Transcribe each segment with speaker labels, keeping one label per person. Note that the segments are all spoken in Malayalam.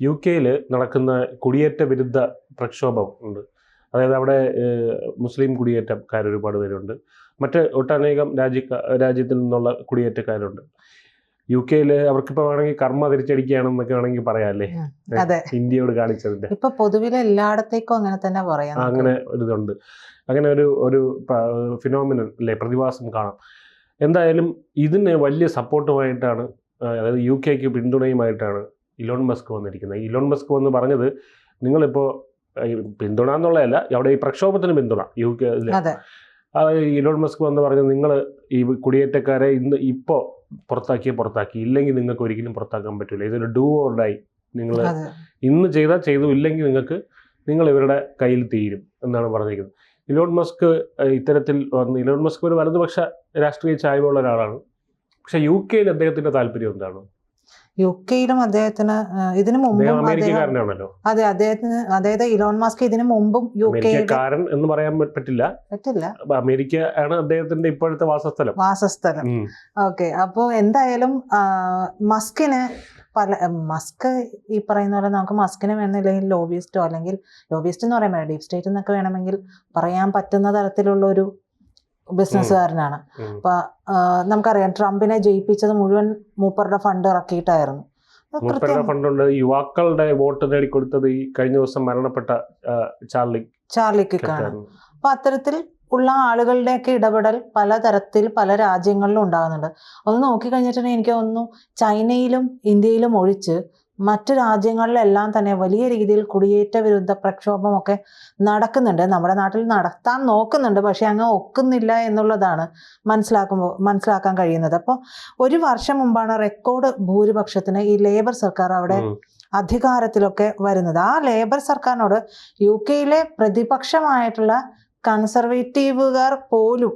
Speaker 1: യു കെയിൽ നടക്കുന്ന കുടിയേറ്റ വിരുദ്ധ പ്രക്ഷോഭം ഉണ്ട്. അതായത് അവിടെ മുസ്ലിം കുടിയേറ്റക്കാർ ഒരുപാട് പേരുണ്ട്. മറ്റ് ഒട്ടനേകം രാജ്യ രാജ്യത്തിൽ നിന്നുള്ള കുടിയേറ്റക്കാരുണ്ട്. യു കെയിൽ അവർക്കിപ്പോ വേണമെങ്കിൽ കർമ്മ തിരിച്ചടിക്കുകയാണെന്നൊക്കെ വേണമെങ്കിൽ പറയാം അല്ലേ ഇന്ത്യയോട് കാണിച്ചതിന്റെ.
Speaker 2: ഇപ്പൊ പൊതുവിലെ എല്ലായിടത്തേക്കും അങ്ങനെ തന്നെ പറയാം
Speaker 1: അങ്ങനെ ഒരു ഇതുണ്ട് അങ്ങനെ ഒരു ഒരു ഫിനോമിനൻ അല്ലെ? പ്രതിഭാസം കാണാം. എന്തായാലും ഇതിന് വലിയ സപ്പോർട്ടുമായിട്ടാണ് അതായത് യു കെക്ക് പിന്തുണയുമായിട്ടാണ് ഇലോൺ മസ്ക് വന്നിരിക്കുന്നത് ഇലോൺ മസ്ക് വന്ന് പറഞ്ഞത് നിങ്ങളിപ്പോൾ പിന്തുണ എന്നുള്ളതല്ല അവിടെ ഈ പ്രക്ഷോഭത്തിന് പിന്തുണ. യു കെ ഇലോൺ മസ്ക് വന്ന് പറഞ്ഞത് നിങ്ങൾ ഈ കുടിയേറ്റക്കാരെ ഇന്ന് ഇപ്പോൾ പുറത്താക്കിയേ പുറത്താക്കി. ഇല്ലെങ്കിൽ നിങ്ങൾക്ക് ഒരിക്കലും പുറത്താക്കാൻ പറ്റില്ല ഇതൊരു ഡൂ ഓർ ഡൈ. നിങ്ങൾ ഇന്ന് ചെയ്താൽ ചെയ്തു ഇല്ലെങ്കിൽ നിങ്ങൾക്ക് നിങ്ങൾ ഇവരുടെ കയ്യിൽ തീരും എന്നാണ് പറഞ്ഞിരിക്കുന്നത്. ഇലോൺ മസ്ക് ഇത്തരത്തിൽ വന്ന് ഇലോൺ മസ്ക് ഒരു വലതുപക്ഷ രാഷ്ട്രീയ ചായ്വുള്ള ഒരാളാണ്. പക്ഷേ യു കെയിൽ അദ്ദേഹത്തിന്റെ താല്പര്യം എന്താണ്?
Speaker 2: യു കെയിലും അദ്ദേഹത്തിന് ഇതിനു മുമ്പും അതെ അദ്ദേഹത്തിന് അതായത് ഇലോൺ മാസ്ക് ഇതിനു മുമ്പും യു
Speaker 1: അമേരിക്കക്കാരൻ എന്ന് പറയാൻ പറ്റില്ല.
Speaker 2: പറ്റില്ല.
Speaker 1: അമേരിക്ക ആണ് അദ്ദേഹത്തിന്റെ ഇപ്പോഴത്തെ വാസസ്ഥലം.
Speaker 2: വാസസ്ഥലം. ഓക്കെ അപ്പോൾ എന്തായാലും മസ്കിന് പല മസ്ക് ഈ പറയുന്ന പോലെ നമുക്ക് മസ്കിന് വേണമെന്നില്ലെങ്കിൽ ലോബിസ്റ്റോ അല്ലെങ്കിൽ ലോബിസ്റ്റ് എന്ന് പറയാൻ ഡീപ് സ്റ്റേറ്റ് എന്നൊക്കെ വേണമെങ്കിൽ പറയാൻ പറ്റുന്ന തരത്തിലുള്ള ഒരു ബിസിനസ്സുകാരനാണ്. അപ്പൊ നമുക്കറിയാം ട്രംപിനെ ജയിപ്പിച്ചത് മുഴുവൻ മൂപ്പറുടെ ഫണ്ട് ഇറക്കിയിട്ടായിരുന്നു. മൂപ്പറുടെ
Speaker 1: ഫണ്ടുണ്ട്. യുവാക്കളുടെ വോട്ട് നേടിക്കൊടുത്തത് ഈ കഴിഞ്ഞ ദിവസം മരണപ്പെട്ട ചാർലി
Speaker 2: ചാർലി കിക്കാണ്. അപ്പൊ അത്തരത്തിൽ ഉള്ള ആളുകളുടെയൊക്കെ ഇടപെടൽ പലതരത്തിൽ പല രാജ്യങ്ങളിലും ഉണ്ടാകുന്നുണ്ട്. ഒന്ന് നോക്കിക്കഴിഞ്ഞിട്ടുണ്ടെങ്കിൽ എനിക്ക് തോന്നുന്നു ചൈനയിലും ഇന്ത്യയിലും ഒഴിച്ച് മറ്റു രാജ്യങ്ങളിലെല്ലാം തന്നെ വലിയ രീതിയിൽ കുടിയേറ്റ വിരുദ്ധ പ്രക്ഷോഭമൊക്കെ നടക്കുന്നുണ്ട്. നമ്മുടെ നാട്ടിൽ നടത്താൻ നോക്കുന്നുണ്ട്. പക്ഷെ അങ്ങ് ഒക്കുന്നില്ല എന്നുള്ളതാണ് മനസ്സിലാക്കുമ്പോൾ മനസ്സിലാക്കാൻ കഴിയുന്നത്. അപ്പോൾ ഒരു വർഷം മുമ്പാണ് റെക്കോർഡ് ഭൂരിപക്ഷത്തിന് ഈ ലേബർ സർക്കാർ അവിടെ അധികാരത്തിലൊക്കെ വരുന്നത്. ആ ലേബർ സർക്കാരിനോട് യു കെയിലെ പ്രതിപക്ഷമായിട്ടുള്ള കൺസർവേറ്റീവുകാർ പോലും.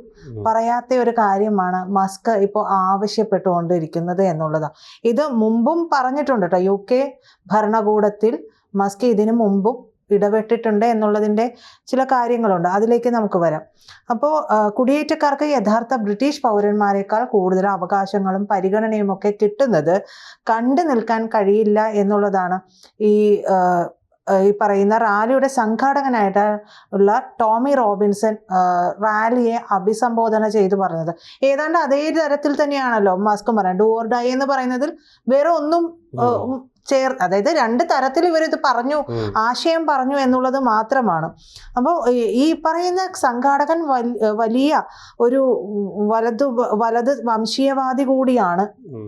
Speaker 2: പറയാത്ത ഒരു കാര്യമാണ് മസ്ക് ഇപ്പോൾ ആവശ്യപ്പെട്ടുകൊണ്ടിരിക്കുന്നത് എന്നുള്ളതാണ് ഇത് മുമ്പും പറഞ്ഞിട്ടുണ്ട് കേട്ടോ യു കെ ഭരണകൂടത്തിൽ മസ്ക് ഇതിനു മുമ്പും ഇടപെട്ടിട്ടുണ്ട് എന്നുള്ളതിന്റെ ചില കാര്യങ്ങളുണ്ട്. അതിലേക്ക് നമുക്ക് വരാം. അപ്പോൾ കുടിയേറ്റക്കാർക്ക് യഥാർത്ഥ ബ്രിട്ടീഷ് പൗരന്മാരെക്കാൾ കൂടുതൽ അവകാശങ്ങളും പരിഗണനയും ഒക്കെ കിട്ടുന്നത് കണ്ടു നിൽക്കാൻ കഴിയില്ല എന്നുള്ളതാണ് ഈ ഈ പറയുന്ന റാലിയുടെ സംഘാടകനായിട്ട് ഉള്ള ടോമി റോബിൻസൺ റാലിയെ അഭിസംബോധന ചെയ്തു പറഞ്ഞത്. ഏതാണ്ട് അതേ തരത്തിൽ തന്നെയാണല്ലോ മസ്കും പറയുന്നത് ഡു ഓർ ഡൈ എന്ന് പറയുന്നതിൽ വേറെ ഒന്നും ചേർ അതായത് രണ്ട് തരത്തിൽ ഇവരിത് പറഞ്ഞു ആശയം പറഞ്ഞു എന്നുള്ളത് മാത്രമാണ്. അപ്പോൾ ഈ പറയുന്ന സംഘാടകൻ വലിയ ഒരു വലതു വലത് വംശീയവാദി കൂടിയാണ്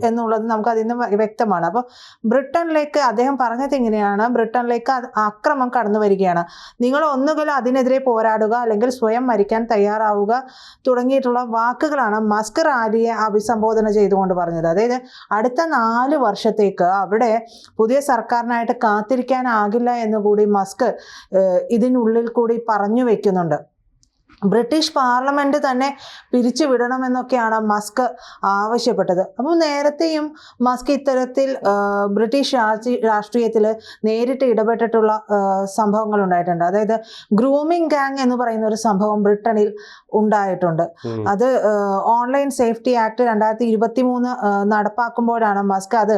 Speaker 2: എന്നുള്ളത് നമുക്ക് അതിൽ നിന്ന് വ്യക്തമാണ്. അപ്പോൾ ബ്രിട്ടനിലേക്ക് അദ്ദേഹം പറഞ്ഞത് ഇങ്ങനെയാണ് ബ്രിട്ടനിലേക്ക് ആക്രമം അക്രമം കടന്നു വരികയാണ്. നിങ്ങൾ ഒന്നുകിൽ അതിനെതിരെ പോരാടുക അല്ലെങ്കിൽ സ്വയം മരിക്കാൻ തയ്യാറാവുക തുടങ്ങിയിട്ടുള്ള വാക്കുകളാണ് മസ്ക് റാലിയെ അഭിസംബോധന ചെയ്തുകൊണ്ട് പറഞ്ഞത്. അതായത് അടുത്ത നാല് വർഷത്തേക്ക് അവിടെ പുതിയ സർക്കാരിനായിട്ട് കാത്തിരിക്കാനാകില്ല എന്നുകൂടി മസ്ക് ഇതിനുള്ളിൽ കൂടി പറഞ്ഞു വെക്കുന്നുണ്ട്. ബ്രിട്ടീഷ് പാർലമെന്റ് തന്നെ പിരിച്ചു വിടണമെന്നൊക്കെയാണ് മസ്ക് ആവശ്യപ്പെട്ടത്. അപ്പോൾ നേരത്തെയും മസ്ക് ഇത്തരത്തിൽ ബ്രിട്ടീഷ് രാഷ്ട്രീ രാഷ്ട്രീയത്തിൽ നേരിട്ട് ഇടപെട്ടിട്ടുള്ള സംഭവങ്ങൾ ഉണ്ടായിട്ടുണ്ട്. അതായത് ഗ്രൂമിംഗ് ഗാങ് എന്ന് പറയുന്ന ഒരു സംഭവം ബ്രിട്ടനിൽ ഉണ്ടായിട്ടുണ്ട്. അത് ഓൺലൈൻ സേഫ്റ്റി ആക്ട് രണ്ടായിരത്തി ഇരുപത്തി മൂന്ന് നടപ്പാക്കുമ്പോഴാണ് മസ്ക് അത്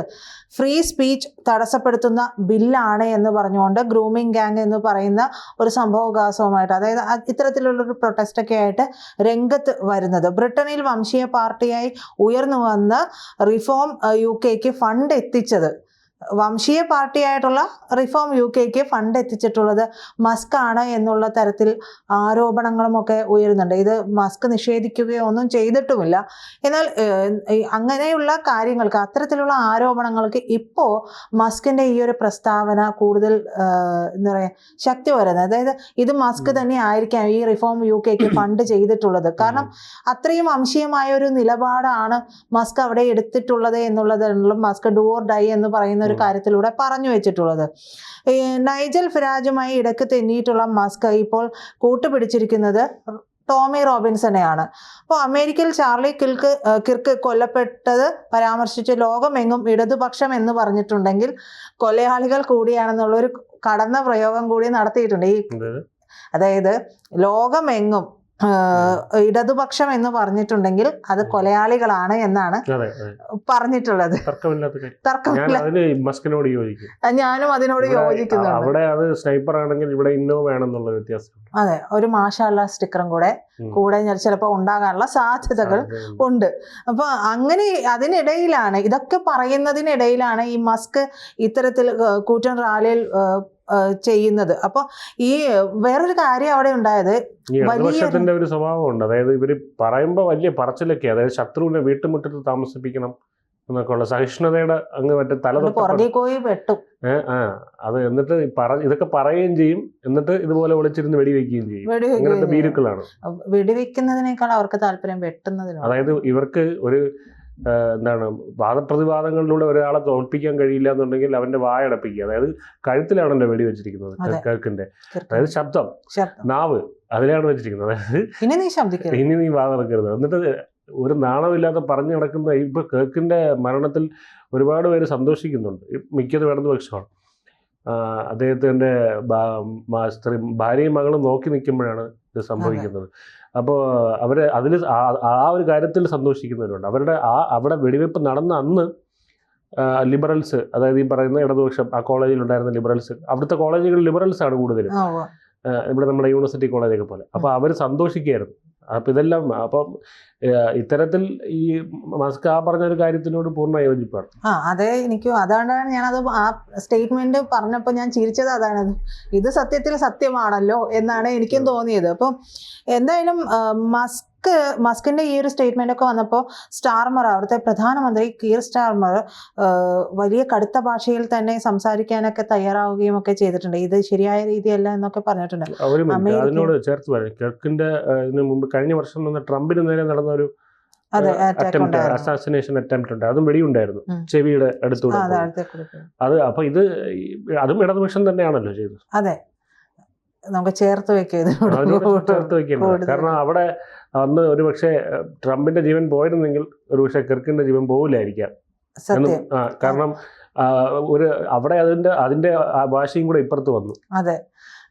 Speaker 2: ഫ്രീ സ്പീച്ച് തടസ്സപ്പെടുത്തുന്ന ബില്ലാണ് എന്ന് പറഞ്ഞുകൊണ്ട് ഗ്രൂമിംഗ് ഗാങ് എന്ന് പറയുന്ന ഒരു സംഭവകാസവുമായിട്ട് അതായത് ഇത്തരത്തിലുള്ളൊരു പ്രൊട്ടസ്റ്റ് ഒക്കെ ആയിട്ട് രംഗത്ത് വരുന്നത്. ബ്രിട്ടനിൽ വംശീയ പാർട്ടിയായി ഉയർന്നു വന്ന് റിഫോം യു കെക്ക് ഫണ്ട് എത്തിച്ചത് വംശീയ പാർട്ടിയായിട്ടുള്ള റിഫോം യു കെക്ക് ഫണ്ട് എത്തിച്ചിട്ടുള്ളത് മസ്ക് ആണ് എന്നുള്ള തരത്തിൽ ആരോപണങ്ങളുമൊക്കെ ഉയരുന്നുണ്ട്. ഇത് മസ്ക് നിഷേധിക്കുകയോ ഒന്നും ചെയ്തിട്ടുമില്ല. എന്നാൽ അങ്ങനെയുള്ള കാര്യങ്ങൾക്ക് അത്തരത്തിലുള്ള ആരോപണങ്ങൾക്ക് ഇപ്പോൾ മസ്കിന്റെ ഈ ഒരു പ്രസ്താവന കൂടുതൽ എന്താ പറയുക ശക്തി വരുന്നത് അതായത് ഇത് മസ്ക് തന്നെ ആയിരിക്കാം ഈ റിഫോം യു കെക്ക് ഫണ്ട് ചെയ്തിട്ടുള്ളത്. കാരണം അത്രയും വംശീയമായ ഒരു നിലപാടാണ് മസ്ക് അവിടെ എടുത്തിട്ടുള്ളത് എന്നുള്ളതാണല്ലോ മസ്ക് ഡോർ ഡൈ എന്ന് പറയുന്ന
Speaker 1: ഉം.
Speaker 2: കാര്യത്തിലൂടെ പറഞ്ഞു വെച്ചിട്ടുള്ളത്. നൈജൽ ഫിരാജുമായി ഇടയ്ക്ക് തെന്നിയിട്ടുള്ള മസ്ക് ഇപ്പോൾ കൂട്ടുപിടിച്ചിരിക്കുന്നത് ടോമി റോബിൻസണെയാണ് അപ്പോൾ അമേരിക്കയിൽ ചാർലി കിൽക്ക് കിർക്ക് കൊല്ലപ്പെട്ടത് പരാമർശിച്ച് ലോകമെങ്ങും ഇടതുപക്ഷം എന്ന് പറഞ്ഞിട്ടുണ്ടെങ്കിൽ കൊലയാളികൾ കൂടിയാണെന്നുള്ളൊരു കടന്ന പ്രയോഗം കൂടി നടത്തിയിട്ടുണ്ട്. ഈ അതായത് ലോകമെങ്ങും ഇടതുപക്ഷം എന്ന് പറഞ്ഞിട്ടുണ്ടെങ്കിൽ അത് കൊലയാളികളാണ് എന്നാണ് പറഞ്ഞിട്ടുള്ളത്.
Speaker 1: തർക്കമില്ലാത്ത
Speaker 2: ഞാനും അതിനോട് യോജിക്കുന്നു
Speaker 1: അവിടെ അത് സ്നൈപ്പർ ആണെങ്കിൽ ഇവിടെ ഇന്നോ വേണമെന്നുള്ള വ്യത്യാസം.
Speaker 2: അതെ ഒരു മാഷാള്ള സ്റ്റിക്കറും കൂടെ. കൂടെ ചിലപ്പോൾ ഉണ്ടാകാനുള്ള സാധ്യതകൾ ഉണ്ട്. അപ്പൊ അങ്ങനെ അതിനിടയിലാണ് ഇതൊക്കെ പറയുന്നതിനിടയിലാണ് ഈ മസ്ക് ഇത്തരത്തിൽ കൂറ്റൻ റാലിയിൽ ചെയ്യുന്നത്. അപ്പോൾ ഈ വേറൊരു കാര്യം അവിടെ ഉണ്ടായത് വലിയ-
Speaker 1: ഒരു സ്വഭാവമുണ്ട്. അതായത് ഇവർ പറയുമ്പോൾ വലിയ പറച്ചിലൊക്കെ അതായത് ശത്രുവിനെ വീട്ടുമുറ്റത്ത് താമസിപ്പിക്കണം. എന്നൊക്കെ ഉള്ള സഹിഷ്ണുതയുടെ അങ്ങ് മറ്റേ തല
Speaker 2: പോയി വെട്ടും.
Speaker 1: ആ. അത് എന്നിട്ട് ഇതൊക്കെ പറയുകയും ചെയ്യും എന്നിട്ട് ഇതുപോലെ ഒളിച്ചിരുന്ന് വെടിവെക്കുകയും ചെയ്യും. ഇങ്ങനത്തെ. ഭീരുക്കളാണ്.
Speaker 2: വെടിവെക്കുന്നതിനേക്കാൾ അവർക്ക് താല്പര്യം വെട്ടുന്നതിനാണ്.
Speaker 1: അതായത് ഇവർക്ക് ഒരു എന്താണ് വാദപ്രതിവാദങ്ങളിലൂടെ ഒരാളെ തോൽപ്പിക്കാൻ കഴിയില്ല എന്നുണ്ടെങ്കിൽ അവന്റെ വായടപ്പിക്കുക അതായത് കഴുത്തിലാണല്ലോ വെടി വെച്ചിരിക്കുന്നത്. കേൾക്കിന്റെ അതായത് ശബ്ദം. നാവ് അതിലാണ് വെച്ചിരിക്കുന്നത്. അതായത്
Speaker 2: ഇനി നീ
Speaker 1: വാദം വാതിറക്കരുത് എന്നിട്ട് ഒരു നാണമില്ലാതെ പറഞ്ഞു നടക്കുന്ന ഇപ്പോൾ കേക്കിന്റെ മരണത്തിൽ ഒരുപാട് പേര് സന്തോഷിക്കുന്നുണ്ട്. മിക്കത് വേണ്ടത് പക്ഷമാണ്. അദ്ദേഹത്തിന്റെ സ്ത്രീ ഭാര്യയും മകളും നോക്കി നിൽക്കുമ്പോഴാണ് ഇത് സംഭവിക്കുന്നത്. അപ്പോൾ അവർ അതിൽ ആ ഒരു കാര്യത്തിൽ സന്തോഷിക്കുന്നവരുണ്ട്. അവരുടെ ആ അവിടെ വെടിവെപ്പ് നടന്ന അന്ന് ലിബറൽസ് അതായത് ഈ പറയുന്ന ഇടതുപക്ഷം ആ കോളേജിൽ ഉണ്ടായിരുന്ന ലിബറൽസ് അവിടുത്തെ കോളേജുകൾ ലിബറൽസ് ആണ് കൂടുതലും ഇവിടെ നമ്മുടെ യൂണിവേഴ്സിറ്റി കോളേജൊക്കെ പോലെ. അപ്പോൾ അവർ സന്തോഷിക്കുകയായിരുന്നു. അപ്പം ഇതെല്ലാം അപ്പം ഇത്തരത്തിൽ ഈ മസ്ക് ആ പറഞ്ഞ ഒരു കാര്യത്തിനോട് പൂർണ യോജിപ്പാണ്.
Speaker 2: ആ അതെ എനിക്ക് അതാണ് ഞാനത് ആ സ്റ്റേറ്റ്മെന്റ് പറഞ്ഞപ്പോൾ ഞാൻ ചിരിച്ചത് അതാണ്. ഇത് സത്യത്തിൽ സത്യമാണല്ലോ എന്നാണ് എനിക്കും തോന്നിയത്. അപ്പം എന്തായാലും ആ, മസ്ക് മസ്കിന്റെ ഈ ഒരു സ്റ്റേറ്റ്മെന്റ് ഒക്കെ വന്നപ്പോൾ സ്റ്റാർമർ അവിടുത്തെ പ്രധാനമന്ത്രി കീർ സ്റ്റാർമർ വലിയ കടുത്ത ഭാഷയിൽ തന്നെ സംസാരിക്കാനൊക്കെ തയ്യാറാവുകയും ഒക്കെ ചെയ്തിട്ടുണ്ട്. ഇത് ശരിയായ രീതിയല്ല എന്നൊക്കെ പറഞ്ഞിട്ടുണ്ട്.
Speaker 1: അതിനോട് ചേർത്ത് പറയാം. കിഴക്കിന്റെ മുമ്പ് കഴിഞ്ഞ വർഷം വന്ന ട്രംപിന് നേരെ നടന്ന ഒരു അസാസിനേഷൻ അറ്റംപ്റ്റ് ഉണ്ട്. അതും വെടിയുണ്ടായിരുന്നു. ചെവിയുടെ അടുത്തൂടെ അത് അപ്പൊ ഇത് അതും ഇടതുപക്ഷം തന്നെയാണല്ലോ ചെയ്തത്.
Speaker 2: അതെ. നമുക്ക് ചേർത്ത് വെക്കാം ഇതിനോട്
Speaker 1: ചേർത്ത് വെക്കേണ്ടത് കാരണം അവിടെ അന്ന് ഒരു പക്ഷേ ട്രംപിന്റെ ജീവൻ പോയിരുന്നെങ്കിൽ ഒരു പക്ഷേ കിർക്കിന്റെ ജീവൻ പോവില്ലായിരിക്കാം. കാരണം ഒരു അവിടെ അതിന്റെ അതിന്റെ വാശിയും ഭാഷയും കൂടെ ഇപ്പുറത്ത് വന്നു.
Speaker 2: അതെ.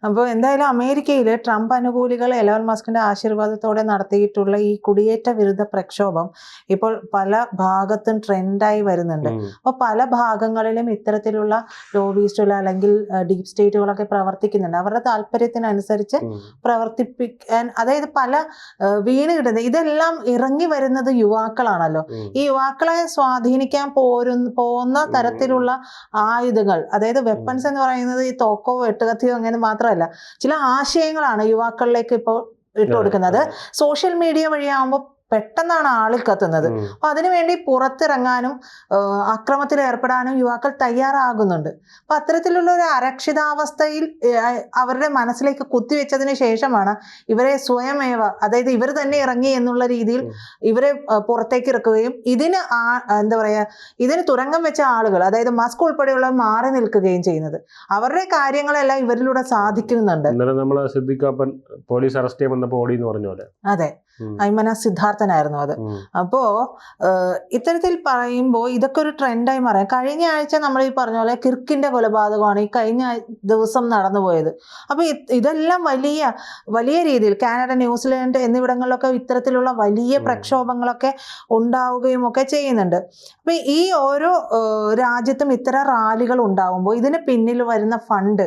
Speaker 2: അപ്പോൾ എന്തായാലും അമേരിക്കയിൽ ട്രംപ് അനുകൂലികൾ എലോൺ മസ്കിന്റെ ആശീർവാദത്തോടെ നടത്തിയിട്ടുള്ള ഈ കുടിയേറ്റ വിരുദ്ധ പ്രക്ഷോഭം ഇപ്പോൾ പല ഭാഗത്തും ട്രെൻഡായി വരുന്നുണ്ട്. അപ്പോൾ പല ഭാഗങ്ങളിലും ഇത്തരത്തിലുള്ള ലോബിസ്റ്റുകൾ അല്ലെങ്കിൽ ഡീപ് സ്റ്റേറ്റുകളൊക്കെ പ്രവർത്തിക്കുന്നുണ്ട്. അവരുടെ താല്പര്യത്തിനനുസരിച്ച് പ്രവർത്തിപ്പിക്കാൻ അതായത് പല വീണ് കിട്ടുന്ന ഇതെല്ലാം ഇറങ്ങി വരുന്നത് യുവാക്കളാണല്ലോ. ഈ യുവാക്കളെ സ്വാധീനിക്കാൻ പോരുന്ന പോകുന്ന തരത്തിലുള്ള ആയുധങ്ങൾ അതായത് വെപ്പൺസ് എന്ന് പറയുന്നത് ഈ തോക്കോ വെട്ടുകത്തിയോ അങ്ങനെ മാത്രമല്ല ചില ആശയങ്ങളാണ് യുവാക്കളിലേക്ക് ഇപ്പോൾ ഇട്ട് കൊടുക്കുന്നത് സോഷ്യൽ മീഡിയ വഴിയാകുമ്പോൾ പെട്ടെന്നാണ് ആൾ കത്തുന്നത്. അപ്പൊ അതിനുവേണ്ടി പുറത്തിറങ്ങാനും അക്രമത്തിൽ ഏർപ്പെടാനും യുവാക്കൾ തയ്യാറാകുന്നുണ്ട്. അപ്പൊ അത്തരത്തിലുള്ള ഒരു അരക്ഷിതാവസ്ഥയിൽ അവരുടെ മനസ്സിലേക്ക് കുത്തിവെച്ചതിന് ശേഷമാണ് ഇവരെ സ്വയമേവ അതായത് ഇവർ തന്നെ ഇറങ്ങി എന്നുള്ള രീതിയിൽ ഇവരെ പുറത്തേക്ക് ഇറക്കുകയും ഇതിന് ആ എന്താ പറയുക ഇതിന് തുരങ്കം വെച്ച ആളുകൾ അതായത് മസ്ക് ഉൾപ്പെടെയുള്ളവർ മാറി നിൽക്കുകയും ചെയ്യുന്നത്. അവരുടെ കാര്യങ്ങളെല്ലാം ഇവരിലൂടെ സാധിക്കുന്നുണ്ട്.
Speaker 1: പോലീസ് അറസ്റ്റ് ചെയ്യാൻ വന്നപ്പോൾ ഓടി എന്ന് പറഞ്ഞ പോലെ.
Speaker 2: അതെ. ഐമന സിദ്ധാർത്ഥനായിരുന്നു അത്. അപ്പോ ഇത്തരത്തിൽ പറയുമ്പോൾ ഇതൊക്കെ ഒരു ട്രെൻഡായി മാറാം. കഴിഞ്ഞ ആഴ്ച നമ്മൾ ഈ പറഞ്ഞ പോലെ കിർക്കിന്റെ കൊലപാതകമാണ് ഈ കഴിഞ്ഞ ദിവസം നടന്നുപോയത് അപ്പൊ ഇതെല്ലാം വലിയ വലിയ രീതിയിൽ കാനഡ ന്യൂസിലാൻഡ് എന്നിവിടങ്ങളിലൊക്കെ ഇത്തരത്തിലുള്ള വലിയ പ്രക്ഷോഭങ്ങളൊക്കെ ഉണ്ടാവുകയും ഒക്കെ ചെയ്യുന്നുണ്ട്. അപ്പൊ ഈ ഓരോ രാജ്യത്തും ഇത്തരം റാലികൾ ഉണ്ടാവുമ്പോൾ ഇതിന് പിന്നിൽ വരുന്ന ഫണ്ട്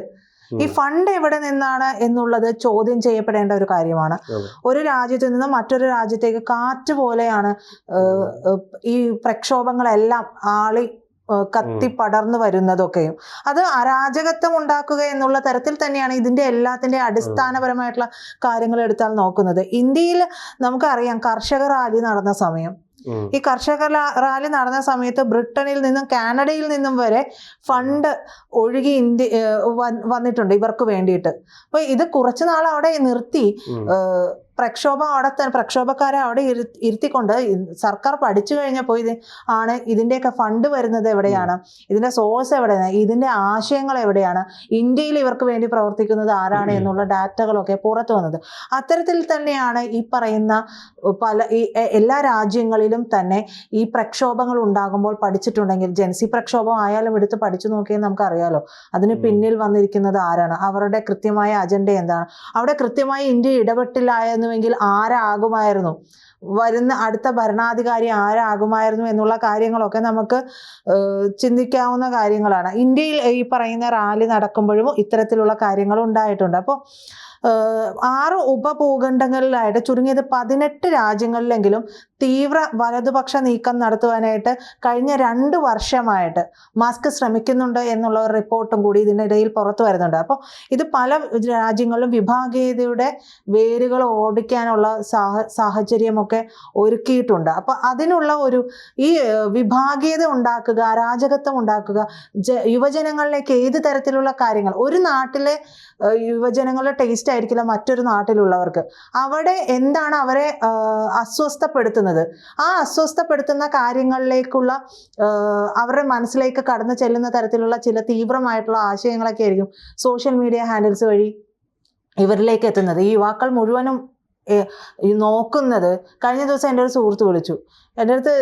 Speaker 2: ഈ ഫണ്ട് എവിടെ നിന്നാണ് എന്നുള്ളത് ചോദ്യം ചെയ്യപ്പെടേണ്ട ഒരു കാര്യമാണ്. ഒരു രാജ്യത്ത് നിന്ന് മറ്റൊരു രാജ്യത്തേക്ക് കാറ്റ് പോലെയാണ് ഈ പ്രക്ഷോഭങ്ങളെല്ലാം ആളി കത്തി പടർന്നു വരുന്നതൊക്കെയും. അത് അരാജകത്വം ഉണ്ടാക്കുക എന്നുള്ള തരത്തിൽ തന്നെയാണ് ഇതിന്റെ എല്ലാത്തിന്റെ അടിസ്ഥാനപരമായിട്ടുള്ള കാര്യങ്ങൾ എടുത്താൽ നോക്കുന്നത്. ഇന്ത്യയിൽ നമുക്കറിയാം കർഷക റാലി നടന്ന സമയം. ഈ കർഷക റാലി നടന്ന സമയത്ത് ബ്രിട്ടനിൽ നിന്നും കാനഡയിൽ നിന്നും വരെ ഫണ്ട് ഒഴുകി ഇന്ത്യ വന്നിട്ടുണ്ട് ഇവർക്ക് വേണ്ടിയിട്ട്. അപ്പൊ ഇത് കുറച്ച് നാൾ അവിടെ നിർത്തി പ്രക്ഷോഭം അവിടെ തന്നെ പ്രക്ഷോഭക്കാരെ അവിടെ ഇരു- ഇരുത്തിക്കൊണ്ട് സർക്കാർ പഠിച്ചു കഴിഞ്ഞപ്പോൾ ഇത് ആണ് ഇതിന്റെയൊക്കെ ഫണ്ട് വരുന്നത് എവിടെയാണ്? ഇതിന്റെ സോഴ്സ് എവിടെയാണ്? ഇതിന്റെ ആശയങ്ങൾ എവിടെയാണ്? ഇന്ത്യയിൽ ഇവർക്ക് വേണ്ടി പ്രവർത്തിക്കുന്നത് ആരാണ് എന്നുള്ള ഡാറ്റകളൊക്കെ പുറത്തു വന്നത്. അത്തരത്തിൽ തന്നെയാണ് ഈ പറയുന്ന പല ഈ എല്ലാ രാജ്യങ്ങളിലും തന്നെ ഈ പ്രക്ഷോഭങ്ങൾ ഉണ്ടാകുമ്പോൾ പഠിച്ചിട്ടുണ്ടെങ്കിൽ ജൻസി പ്രക്ഷോഭം ആയാലും എടുത്ത് പഠിച്ചു നോക്കിയാൽ നമുക്കറിയാലോ അതിന് പിന്നിൽ വന്നിരിക്കുന്നത് ആരാണ്? അവരുടെ കൃത്യമായ അജണ്ട എന്താണ്? അവിടെ കൃത്യമായി ഇന്ത്യ ഇടപെട്ടില്ല എന്ന് ആയിരുന്നുവെങ്കിൽ ആരാകുമായിരുന്നു? വരുന്ന അടുത്ത ഭരണാധികാരി ആരാകുമായിരുന്നു എന്നുള്ള കാര്യങ്ങളൊക്കെ നമുക്ക് ചിന്തിക്കാവുന്ന കാര്യങ്ങളാണ്. ഇന്ത്യയിൽ ഈ പറയുന്ന റാലി നടക്കുമ്പോഴും ഇത്തരത്തിലുള്ള കാര്യങ്ങൾ ഉണ്ടായിട്ടുണ്ട്. അപ്പോൾ ആറ് ഉപഭൂഖണ്ഡങ്ങളിലായിട്ട് ചുരുങ്ങിയത് പതിനെട്ട് രാജ്യങ്ങളിലെങ്കിലും തീവ്ര വലതുപക്ഷ നീക്കം നടത്തുവാനായിട്ട് കഴിഞ്ഞ രണ്ട് വർഷമായിട്ട് മാസ്ക് ശ്രമിക്കുന്നുണ്ട് എന്നുള്ള ഒരു റിപ്പോർട്ടും കൂടി ഇതിനിടയിൽ പുറത്തു വരുന്നുണ്ട്. അപ്പോൾ ഇത് പല രാജ്യങ്ങളിലും വിഭാഗീയതയുടെ വേരുകൾ ഓടിക്കാനുള്ള സാഹ സാഹചര്യമൊക്കെ ഒരുക്കിയിട്ടുണ്ട്. അപ്പോൾ അതിനുള്ള ഒരു ഈ വിഭാഗീയത ഉണ്ടാക്കുക അരാജകത്വം ഉണ്ടാക്കുക യുവജനങ്ങളിലേക്ക് ഏത് തരത്തിലുള്ള കാര്യങ്ങൾ ഒരു നാട്ടിലെ യുവജനങ്ങളുടെ ടേസ്റ്റ് ആയിരിക്കില്ല മറ്റൊരു നാട്ടിലുള്ളവർക്ക്. അവിടെ എന്താണ് അവരെ അസ്വസ്ഥപ്പെടുത്തുന്നത്? ആ അസ്വസ്ഥപ്പെടുത്തുന്ന കാര്യങ്ങളിലേക്കുള്ള അവരുടെ മനസ്സിലേക്ക് കടന്നു ചെല്ലുന്ന തരത്തിലുള്ള ചില തീവ്രമായിട്ടുള്ള ആശയങ്ങളൊക്കെ ആയിരിക്കും സോഷ്യൽ മീഡിയ ഹാൻഡിൽസ് വഴി ഇവരിലേക്ക് എത്തുന്നത്. ഈ യുവാക്കൾ മുഴുവനും നോക്കുന്നത് കഴിഞ്ഞ ദിവസം എന്റെ ഒരു സുഹൃത്ത് വിളിച്ചു. എന്റെ അടുത്ത്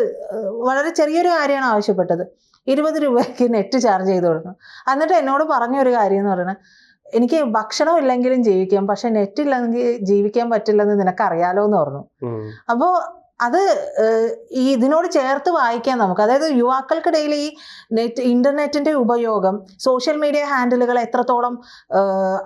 Speaker 2: വളരെ ചെറിയൊരു കാര്യമാണ് ആവശ്യപ്പെട്ടത്. ഇരുപത് രൂപയ്ക്ക് നെറ്റ് ചാർജ് ചെയ്ത് കൊടുക്കണം. എന്നിട്ട് എന്നോട് പറഞ്ഞ ഒരു കാര്യം എന്ന് പറയുന്നത് എനിക്ക് ഭക്ഷണം ഇല്ലെങ്കിലും ജീവിക്കാം പക്ഷെ നെറ്റ് ഇല്ലെങ്കിൽ ജീവിക്കാൻ പറ്റില്ലെന്ന് നിനക്കറിയാലോ എന്ന് പറഞ്ഞു.
Speaker 1: അപ്പോ
Speaker 2: അപ്പോൾ അത് ഈ ഇതിനോട് ചേർത്ത് വായിക്കാൻ നമുക്ക്. അതായത് യുവാക്കൾക്കിടയിൽ ഈ നെറ്റ് ഇന്റർനെറ്റിന്റെ ഉപയോഗം സോഷ്യൽ മീഡിയ ഹാൻഡിലുകൾ എത്രത്തോളം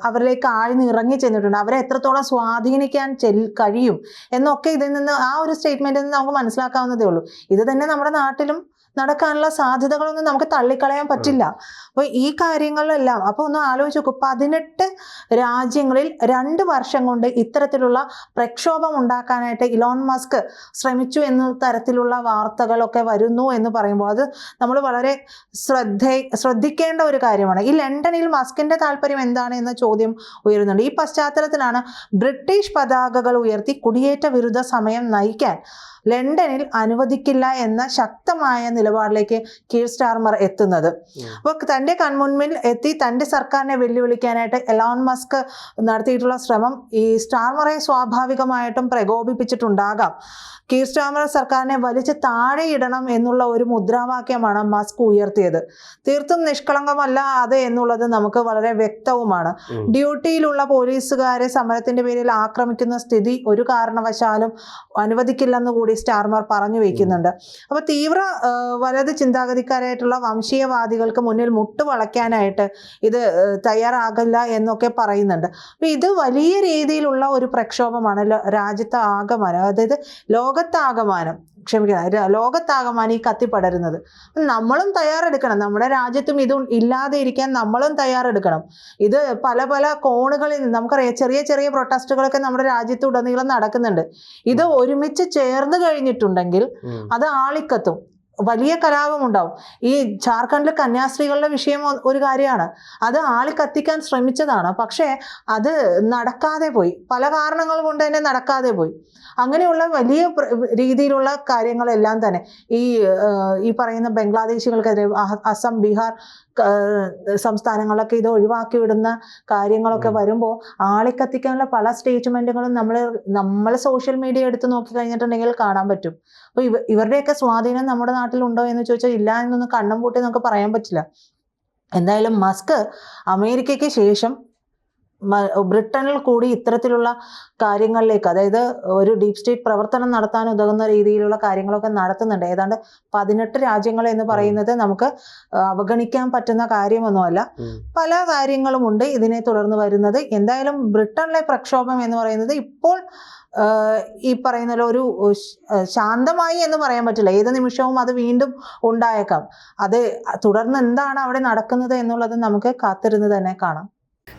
Speaker 2: അവരിലേക്ക് ആഴ്ന്നിറങ്ങി ചെന്നിട്ടുണ്ട് അവരെ എത്രത്തോളം സ്വാധീനിക്കാൻ കഴിയും എന്നൊക്കെ ഇതിൽ നിന്ന് ആ ഒരു സ്റ്റേറ്റ്മെന്റിൽ നിന്ന് നമുക്ക് മനസ്സിലാക്കാവുന്നതേ ഉള്ളൂ. ഇത് തന്നെ നമ്മുടെ നാട്ടിലും നടക്കാനുള്ള സാധ്യതകളൊന്നും നമുക്ക് തള്ളിക്കളയാൻ പറ്റില്ല. അപ്പോൾ ഈ കാര്യങ്ങളിലെല്ലാം അപ്പോൾ ഒന്ന് ആലോചിച്ച് നോക്കൂ പതിനെട്ട് രാജ്യങ്ങളിൽ രണ്ട് വർഷം കൊണ്ട് ഇത്തരത്തിലുള്ള പ്രക്ഷോഭം ഉണ്ടാക്കാനായിട്ട് ഇലോൺ മസ്ക് ശ്രമിച്ചു എന്ന തരത്തിലുള്ള വാർത്തകളൊക്കെ വരുന്നു എന്ന് പറയുമ്പോൾ അത് നമ്മൾ വളരെ ശ്രദ്ധ ശ്രദ്ധിക്കേണ്ട ഒരു കാര്യമാണ്. ഈ ലണ്ടനിൽ മസ്കിന്റെ താല്പര്യം എന്താണ് എന്ന ചോദ്യം ഉയരുന്നുണ്ട്. ഈ പശ്ചാത്തലത്തിലാണ് ബ്രിട്ടീഷ് പതാകകൾ ഉയർത്തി കുടിയേറ്റ വിരുദ്ധ സമയം നയിക്കാൻ ലണ്ടനിൽ അനുവദിക്കില്ല എന്ന ശക്തമായ നിലപാടിലേക്ക് കീർ സ്റ്റാർമർ എത്തുന്നത്. അപ്പോൾ തന്റെ കൺമുൻപിൽ എത്തി തന്റെ സർക്കാരിനെ വെല്ലുവിളിക്കാനായിട്ട് എലോൺ മസ്ക് നടത്തിയിട്ടുള്ള ശ്രമം ഈ സ്റ്റാർമറെ സ്വാഭാവികമായിട്ടും പ്രകോപിപ്പിച്ചിട്ടുണ്ടാകാം. കീർ സ്റ്റാർമർ സർക്കാരിനെ വലിച്ച് താഴെയിടണം എന്നുള്ള ഒരു മുദ്രാവാക്യമാണ് മസ്ക് ഉയർത്തിയത്. തീർത്തും നിഷ്കളങ്കമല്ല അത് എന്നുള്ളത് നമുക്ക് വളരെ വ്യക്തവുമാണ്. ഡ്യൂട്ടിയിലുള്ള പോലീസുകാരെ സമരത്തിന്റെ പേരിൽ ആക്രമിക്കുന്ന സ്ഥിതി ഒരു കാരണവശാലും അനുവദിക്കില്ലെന്ന് കൂടി സ്റ്റാർമർ പറഞ്ഞു വെക്കുന്നുണ്ട്. അപ്പൊ തീവ്ര വലത് ചിന്താഗതിക്കാരായിട്ടുള്ള വംശീയവാദികൾക്ക് മുന്നിൽ മുട്ടുവളയ്ക്കാനായിട്ട് ഇത് തയ്യാറാകില്ല എന്നൊക്കെ പറയുന്നുണ്ട്. അപ്പൊ ഇത് വലിയ രീതിയിലുള്ള ഒരു പ്രക്ഷോഭമാണ് ലോ- രാജ്യത്ത് ആകമാനം അതായത് ലോകത്താകമാനം ക്ഷമിക്കണം. ലോകത്താകമാണ് ലോകത്താകമാനം ഈ കത്തിപ്പടരുന്നത് പടരുന്നത്. നമ്മളും തയ്യാറെടുക്കണം. നമ്മുടെ രാജ്യത്തും ഇത് ഇല്ലാതെ ഇരിക്കാൻ നമ്മളും തയ്യാറെടുക്കണം. ഇത് പല പല കോണുകളിൽ നിന്ന് നമുക്കറിയാം ചെറിയ ചെറിയ പ്രൊട്ടസ്റ്റുകളൊക്കെ നമ്മുടെ രാജ്യത്ത് ഉടനീളം നടക്കുന്നുണ്ട്. ഇത് ഒരുമിച്ച് ചേർന്ന് കഴിഞ്ഞിട്ടുണ്ടെങ്കിൽ അത് ആളിക്കത്തും. വലിയ കലാപം ഉണ്ടാവും ഈ ജാർഖണ്ഡിലെ കന്യാസ്ത്രീകളുടെ വിഷയം ഒരു കാര്യമാണ്. അത് ആളി കത്തിക്കാൻ ശ്രമിച്ചതാണ്. പക്ഷേ അത് നടക്കാതെ പോയി. പല കാരണങ്ങൾ കൊണ്ട് തന്നെ നടക്കാതെ പോയി. അങ്ങനെയുള്ള വലിയ രീതിയിലുള്ള കാര്യങ്ങളെല്ലാം തന്നെ ഈ ഈ പറയുന്ന ബംഗ്ലാദേശികൾക്കെതിരെ അസം ബീഹാർ ക- സംസ്ഥാനങ്ങളിലൊക്കെ ഇത് ഒഴിവാക്കി വിടുന്ന കാര്യങ്ങളൊക്കെ. വരുമ്പോൾ ആളിക്കത്തിക്കാനുള്ള പല സ്റ്റേറ്റ്മെന്റുകളും നമ്മൾ നമ്മൾ സോഷ്യൽ മീഡിയ എടുത്ത് നോക്കി കഴിഞ്ഞിട്ടുണ്ടെങ്കിൽ കാണാൻ പറ്റും അപ്പോൾ ഇവ ഇവരുടെയൊക്കെ സ്വാധീനം നമ്മുടെ നാട്ടിലുണ്ടോ എന്ന് ചോദിച്ചാൽ ഇല്ല എന്നൊന്നും കണ്ണും പൂട്ടി നമുക്ക് പറയാൻ പറ്റില്ല എന്തായാലും മസ്ക് അമേരിക്കയ്ക്ക് ശേഷം ബ്രിട്ടനിൽ കൂടി ഇത്തരത്തിലുള്ള കാര്യങ്ങളിലേക്ക് അതായത് ഒരു ഡീപ് സ്റ്റേറ്റ് പ്രവർത്തനം നടത്താൻ ഉതകുന്ന രീതിയിലുള്ള കാര്യങ്ങളൊക്കെ നടത്തുന്നുണ്ട്. ഏതാണ്ട് പതിനെട്ട് രാജ്യങ്ങൾ എന്ന് പറയുന്നത് നമുക്ക് അവഗണിക്കാൻ പറ്റുന്ന കാര്യമൊന്നുമല്ല. പല കാര്യങ്ങളും ഉണ്ട് ഇതിനെ തുടർന്ന് വരുന്നത്. എന്തായാലും ബ്രിട്ടനിലെ പ്രക്ഷോഭം എന്ന് പറയുന്നത് ഇപ്പോൾ ഈ പറയുന്ന ഒരു ശാന്തമായി എന്ന് പറയാൻ പറ്റില്ല. ഏത് നിമിഷവും അത് വീണ്ടും ഉണ്ടായേക്കാം. അത് തുടർന്ന് എന്താണ് അവിടെ നടക്കുന്നത് എന്നുള്ളത് നമുക്ക് കാത്തിരുന്ന് തന്നെ കാണാം.